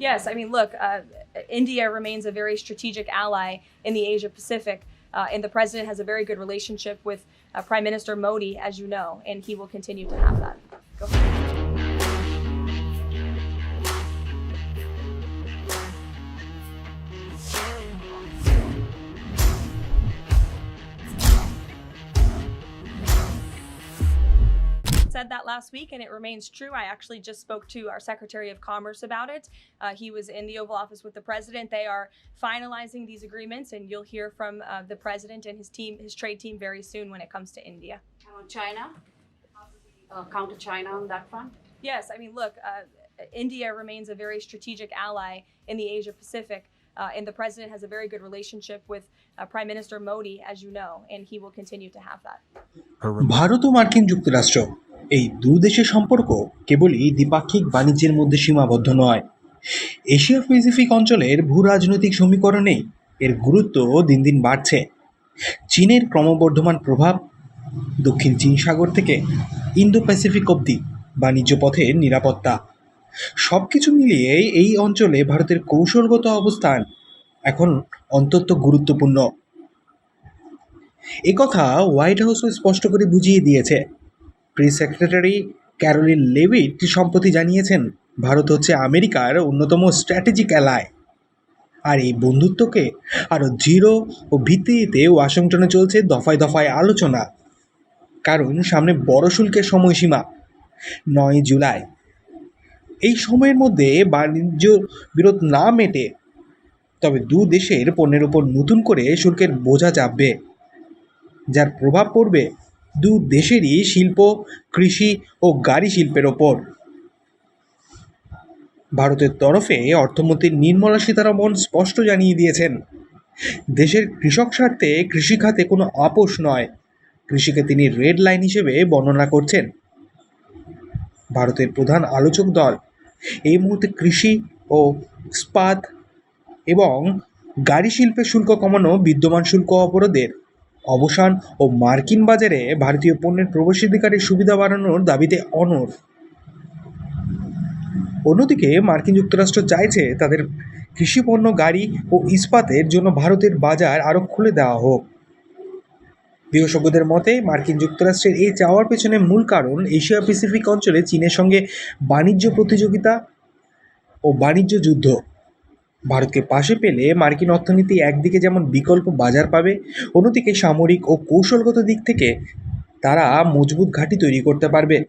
Yes, I mean, look, uh, India remains a very strategic ally in the Asia Pacific, uh, and the president has a very good relationship with uh, Prime Minister Modi, as you know, and he will continue to have that. Said that last week and it remains true. I actually just spoke to our Secretary of Commerce about it. Uh, he was in the Oval Office with the president. They are finalizing these agreements, and you'll hear from uh, the president and his team, his trade team, very soon when it comes to India. And on China, uh, counter China on that front. Yes, I mean, look, uh, India remains a very strategic ally in the Asia Pacific. Uh, and the president has a very good relationship with uh, Prime Minister Modi, as you know, and he will continue to have that. Bharat ও মার্কিন যুক্তরাষ্ট্র এই দু দেশের সম্পর্ক কেবলই দ্বিপাক্ষিক বাণিজ্যের মধ্যে সীমাবদ্ধ নয়। এশিয়া প্যাসিফিক অঞ্চলের ভূ রাজনৈতিক সমীকরণেই এর গুরুত্ব দিন দিন বাড়ছে। চীনের ক্রমবর্ধমান প্রভাব দক্ষিণ চীন সাগর থেকে ইন্দো প্যাসিফিক অবধি বাণিজ্য পথের নিরাপত্তা। সব কিছু মিলিয়ে এই অঞ্চলে ভারতের কৌশলগত অবস্থান এখন অন্তত গুরুত্বপূর্ণ। একথা হোয়াইট হাউসও স্পষ্ট করে বুঝিয়ে দিয়েছে। প্রেস সেক্রেটারি ক্যারোলিন লেভিট সম্প্রতি জানিয়েছেন, ভারত হচ্ছে আমেরিকার অন্যতম স্ট্র্যাটেজিক অ্যালায় আর এই বন্ধুত্বকে আরও দৃঢ় ও ভিত্তিতে ওয়াশিংটনে চলছে দফায় দফায় আলোচনা। কারণ সামনে বড় শুল্কের সময়সীমা, নয় জুলাই। এই সময়ের মধ্যে বাণিজ্য বিরোধ না মেটে তবে দু দেশের পণ্যের উপর নতুন করে শুল্কের বোঝা চাপবে, যার প্রভাব পড়বে দু দেশেরই শিল্প, কৃষি ও গাড়ি শিল্পের ওপর। ভারতের তরফে অর্থমন্ত্রী নির্মলা সীতারামন স্পষ্ট জানিয়ে দিয়েছেন, দেশের কৃষক স্বার্থে কৃষিখাতে কোনো আপোষ নয়, কৃষিকে তিনি রেড লাইন হিসেবে বর্ণনা করছেন। ভারতের প্রধান আলোচক দল এই মুহূর্তে কৃষি ও ইস্পাত এবং গাড়ি শিল্পের শুল্ক কমানো বিদ্যমান শুল্ক অবরোধের অবসান ও মার্কিন বাজারে ভারতীয় পণ্যের প্রবেশাধিকারের সুবিধা বাড়ানোর দাবিতে অনড়। অন্যদিকে মার্কিন যুক্তরাষ্ট্র চাইছে তাদের কৃষিপণ্য গাড়ি ও ইস্পাতের জন্য ভারতের বাজার আরও খুলে দেওয়া হোক। বিশেষজ্ঞদের মতে, মার্কিন যুক্তরাষ্ট্রের এই চাওয়ার পেছনে মূল কারণ এশিয়া প্যাসিফিক অঞ্চলে চীনের সঙ্গে বাণিজ্য প্রতিযোগিতা ও বাণিজ্য যুদ্ধ। ভারতকে পাশে পেলে মার্কিন অর্থনীতি একদিকে যেমন বিকল্প বাজার পাবে, অন্যদিকে সামরিক ও কৌশলগত দিক থেকে তারা মজবুত ঘাঁটি তৈরি করতে পারবে।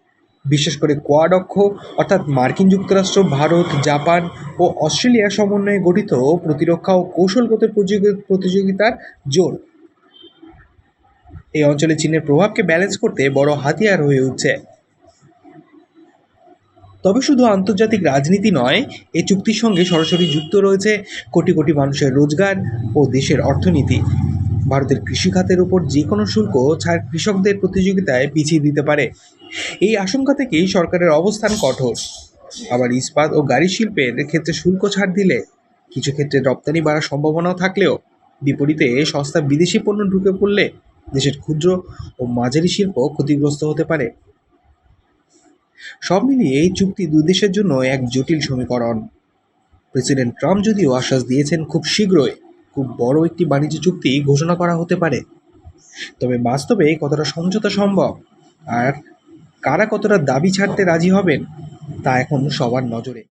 বিশেষ করে কোয়াড অক্ষ, অর্থাৎ মার্কিন যুক্তরাষ্ট্র, ভারত, জাপান ও অস্ট্রেলিয়া সমন্বয়ে গঠিত প্রতিরক্ষা ও কৌশলগত প্রতিযোগি- প্রতিযোগিতার জোর। এই অঞ্চলে চীনের প্রভাবকে ব্যালেন্স করতে বড় হাতিয়ার হয়ে উঠছে। তবে শুধু আন্তর্জাতিক রাজনীতি নয়, এই চুক্তির সঙ্গে সরাসরি যুক্ত রয়েছে কোটি কোটি মানুষের রোজগার ও দেশের অর্থনীতি। ভারতের কৃষিখাতের উপর যে কোনো শুল্ক ছাড় কৃষকদের প্রতিযোগিতায় পিছিয়ে দিতে পারে। এই আশঙ্কা থেকেই সরকারের অবস্থান কঠোর। আবার ইস্পাত ও গাড়ি শিল্পের ক্ষেত্রে শুল্ক ছাড় দিলে কিছু ক্ষেত্রে রপ্তানি বাড়ার সম্ভাবনাও থাকলেও বিপরীতে সস্তা বিদেশি পণ্য ঢুকে পড়লে দেশের ক্ষুদ্র ও মাঝারি শিল্প ক্ষতিগ্রস্ত হতে পারে। সব মিলিয়ে এই চুক্তি দুই দেশের জন্য এক জটিল সমীকরণ। প্রেসিডেন্ট ট্রাম্প যদিও আশ্বাস দিয়েছেন খুব শীঘ্রই খুব বড় একটি বাণিজ্য চুক্তি ঘোষণা করা হতে পারে। তবে বাস্তবে কতটা সমঝোতা সম্ভব আর কারা কতটা দাবি ছাড়তে রাজি হবেন তা এখন সবার নজরে।